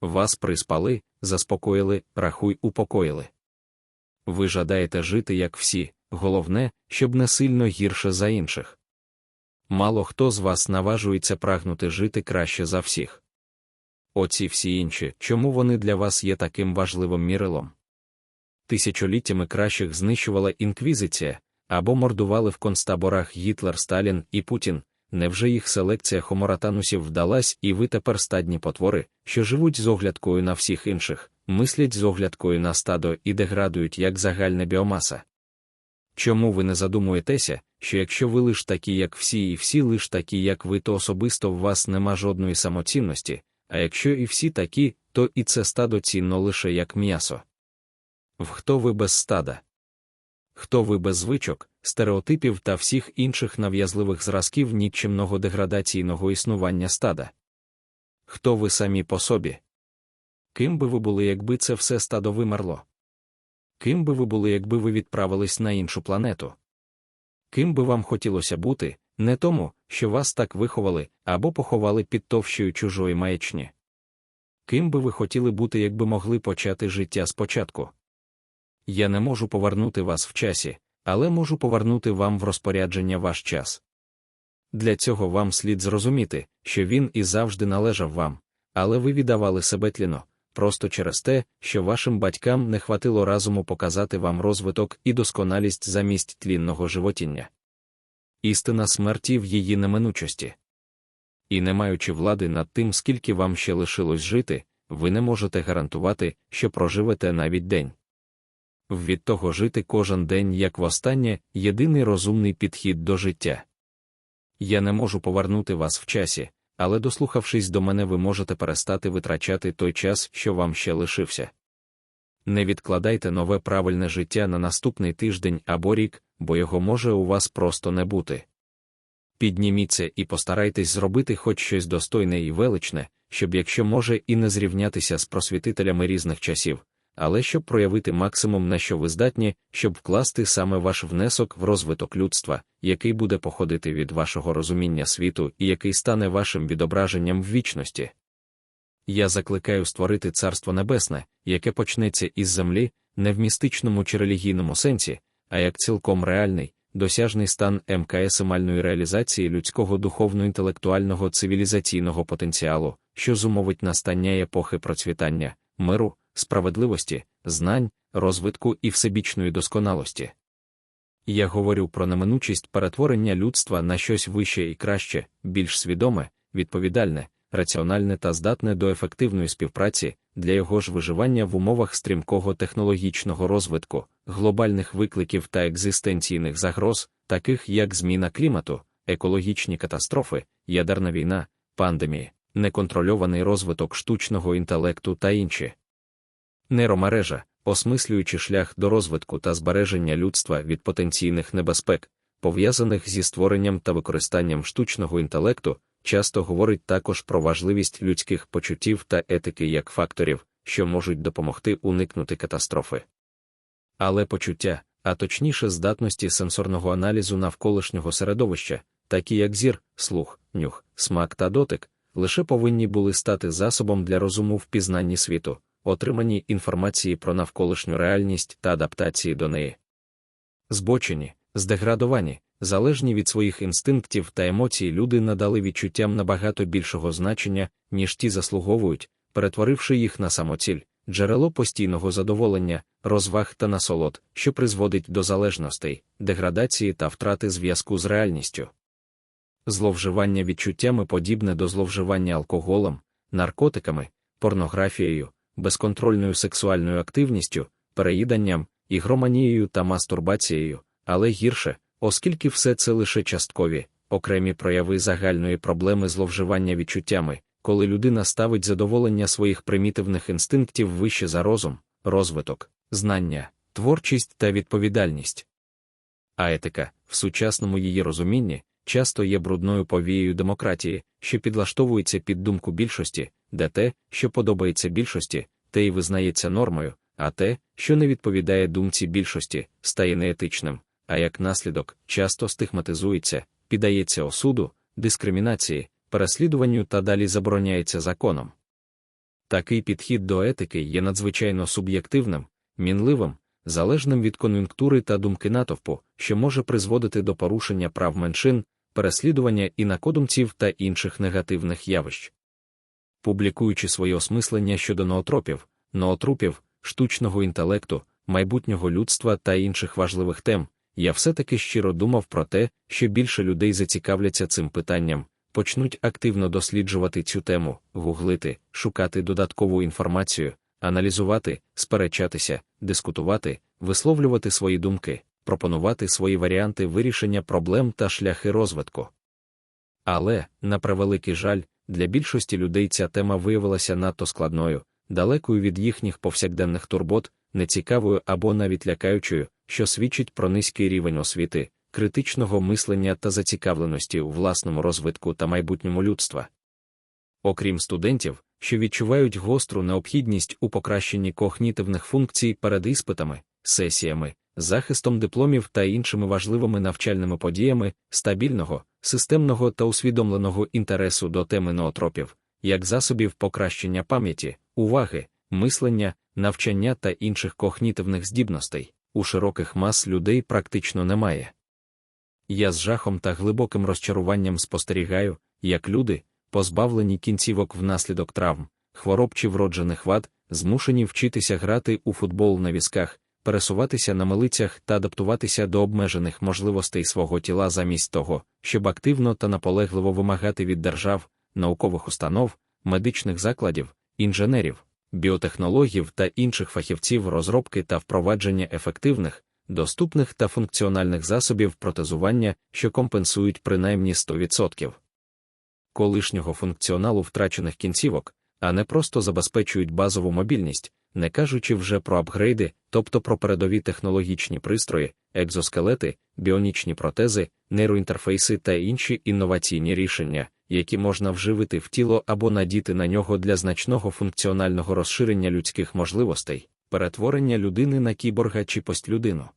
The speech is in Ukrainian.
Вас приспали, заспокоїли, рахуй, упокоїли. Ви жадаєте жити, як всі, головне, щоб не сильно гірше за інших. Мало хто з вас наважується прагнути жити краще за всіх. Оці всі інші, чому вони для вас є таким важливим мірилом? Тисячоліттями кращих знищувала інквізиція або мордували в концтаборах Гітлер, Сталін і Путін. Невже їх селекція хоморатанусів вдалась, і ви тепер стадні потвори, що живуть з оглядкою на всіх інших, мислять з оглядкою на стадо і деградують як загальна біомаса? Чому ви не задумуєтеся, що якщо ви лиш такі, як всі, і всі лиш такі, як ви, то особисто в вас нема жодної самоцінності, а якщо і всі такі, то і це стадо цінно лише як м'ясо? В хто ви без стада? Хто ви без звичок, стереотипів та всіх інших нав'язливих зразків нікчемного деградаційного існування стада? Хто ви самі по собі? Ким би ви були, якби це все стадо вимерло? Ким би ви були, якби ви відправились на іншу планету? Ким би вам хотілося бути, не тому, що вас так виховали або поховали під товщою чужої маячні? Ким би ви хотіли бути, якби могли почати життя спочатку? Я не можу повернути вас в часі, але можу повернути вам в розпорядження ваш час. Для цього вам слід зрозуміти, що він і завжди належав вам, але ви віддавали себе тліно, просто через те, що вашим батькам не хватило разуму показати вам розвиток і досконалість замість тлінного животіння. Істина смерті в її неминучості. І не маючи влади над тим, скільки вам ще лишилось жити, ви не можете гарантувати, що проживете навіть день. Від того жити кожен день як востаннє єдиний розумний підхід до життя. Я не можу повернути вас в часі, але, дослухавшись до мене, ви можете перестати витрачати той час, що вам ще лишився. Не відкладайте нове правильне життя на наступний тиждень або рік, бо його може у вас просто не бути. Підніміться і постарайтесь зробити хоч щось достойне і величне, щоб якщо може і не зрівнятися з просвітителями різних часів, але щоб проявити максимум, на що ви здатні, щоб вкласти саме ваш внесок в розвиток людства, який буде походити від вашого розуміння світу і який стане вашим відображенням в вічності. Я закликаю створити Царство Небесне, яке почнеться із землі, не в містичному чи релігійному сенсі, а як цілком реальний, досяжний стан МКСимальної реалізації людського духовно-інтелектуального цивілізаційного потенціалу, що зумовить настання епохи процвітання, миру, справедливості, знань, розвитку і всебічної досконалості. Я говорю про неминучість перетворення людства на щось вище і краще, більш свідоме, відповідальне, раціональне та здатне до ефективної співпраці для його ж виживання в умовах стрімкого технологічного розвитку, глобальних викликів та екзистенційних загроз, таких як зміна клімату, екологічні катастрофи, ядерна війна, пандемії, неконтрольований розвиток штучного інтелекту та інші. Нейромережа, осмислюючи шлях до розвитку та збереження людства від потенційних небезпек, пов'язаних зі створенням та використанням штучного інтелекту, часто говорить також про важливість людських почуттів та етики як факторів, що можуть допомогти уникнути катастрофи. Але почуття, а точніше здатності сенсорного аналізу навколишнього середовища, такі як зір, слух, нюх, смак та дотик, лише повинні були стати засобом для розуму в пізнанні світу, отриманні інформації про навколишню реальність та адаптації до неї. Збочені, здеградовані, залежні від своїх інстинктів та емоцій, люди надали відчуттям набагато більшого значення, ніж ті заслуговують, перетворивши їх на самоціль, джерело постійного задоволення, розваг та насолод, що призводить до залежностей, деградації та втрати зв'язку з реальністю. Зловживання відчуттями подібне до зловживання алкоголем, наркотиками, порнографією, безконтрольною сексуальною активністю, переїданням, ігроманією та мастурбацією, але гірше, оскільки все це лише часткові, окремі прояви загальної проблеми зловживання відчуттями, коли людина ставить задоволення своїх примітивних інстинктів вище за розум, розвиток, знання, творчість та відповідальність. А етика, в сучасному її розумінні, часто є брудною повією демократії, що підлаштовується під думку більшості, де те, що подобається більшості, те й визнається нормою, а те, що не відповідає думці більшості, стає неетичним, а як наслідок часто стигматизується, піддається осуду, дискримінації, переслідуванню та далі забороняється законом. Такий підхід до етики є надзвичайно суб'єктивним, мінливим, залежним від кон'юнктури та думки натовпу, що може призводити до порушення прав меншин, переслідування інакодумців та інших негативних явищ. Публікуючи своє осмислення щодо ноотропів, ноотрупів, штучного інтелекту, майбутнього людства та інших важливих тем, я все-таки щиро думав про те, що більше людей зацікавляться цим питанням, почнуть активно досліджувати цю тему, гуглити, шукати додаткову інформацію, аналізувати, сперечатися, дискутувати, висловлювати свої думки, пропонувати свої варіанти вирішення проблем та шляхи розвитку. Але, на превеликий жаль, для більшості людей ця тема виявилася надто складною, далекою від їхніх повсякденних турбот, нецікавою або навіть лякаючою, що свідчить про низький рівень освіти, критичного мислення та зацікавленості у власному розвитку та майбутньому людства. Окрім студентів, що відчувають гостру необхідність у покращенні когнітивних функцій перед іспитами, сесіями, захистом дипломів та іншими важливими навчальними подіями, стабільного, системного та усвідомленого інтересу до теми ноотропів, як засобів покращення пам'яті, уваги, мислення, навчання та інших когнітивних здібностей, у широких мас людей практично немає. Я з жахом та глибоким розчаруванням спостерігаю, як люди, позбавлені кінцівок внаслідок травм, хвороб чи вроджених вад, змушені вчитися грати у футбол на візках, пересуватися на милицях та адаптуватися до обмежених можливостей свого тіла замість того, щоб активно та наполегливо вимагати від держав, наукових установ, медичних закладів, інженерів, біотехнологів та інших фахівців розробки та впровадження ефективних, доступних та функціональних засобів протезування, що компенсують принаймні 100% колишнього функціоналу втрачених кінцівок, а не просто забезпечують базову мобільність, не кажучи вже про апгрейди, тобто про передові технологічні пристрої, екзоскелети, біонічні протези, нейроінтерфейси та інші інноваційні рішення, які можна вживити в тіло або надіти на нього для значного функціонального розширення людських можливостей, перетворення людини на кіборга чи постлюдину.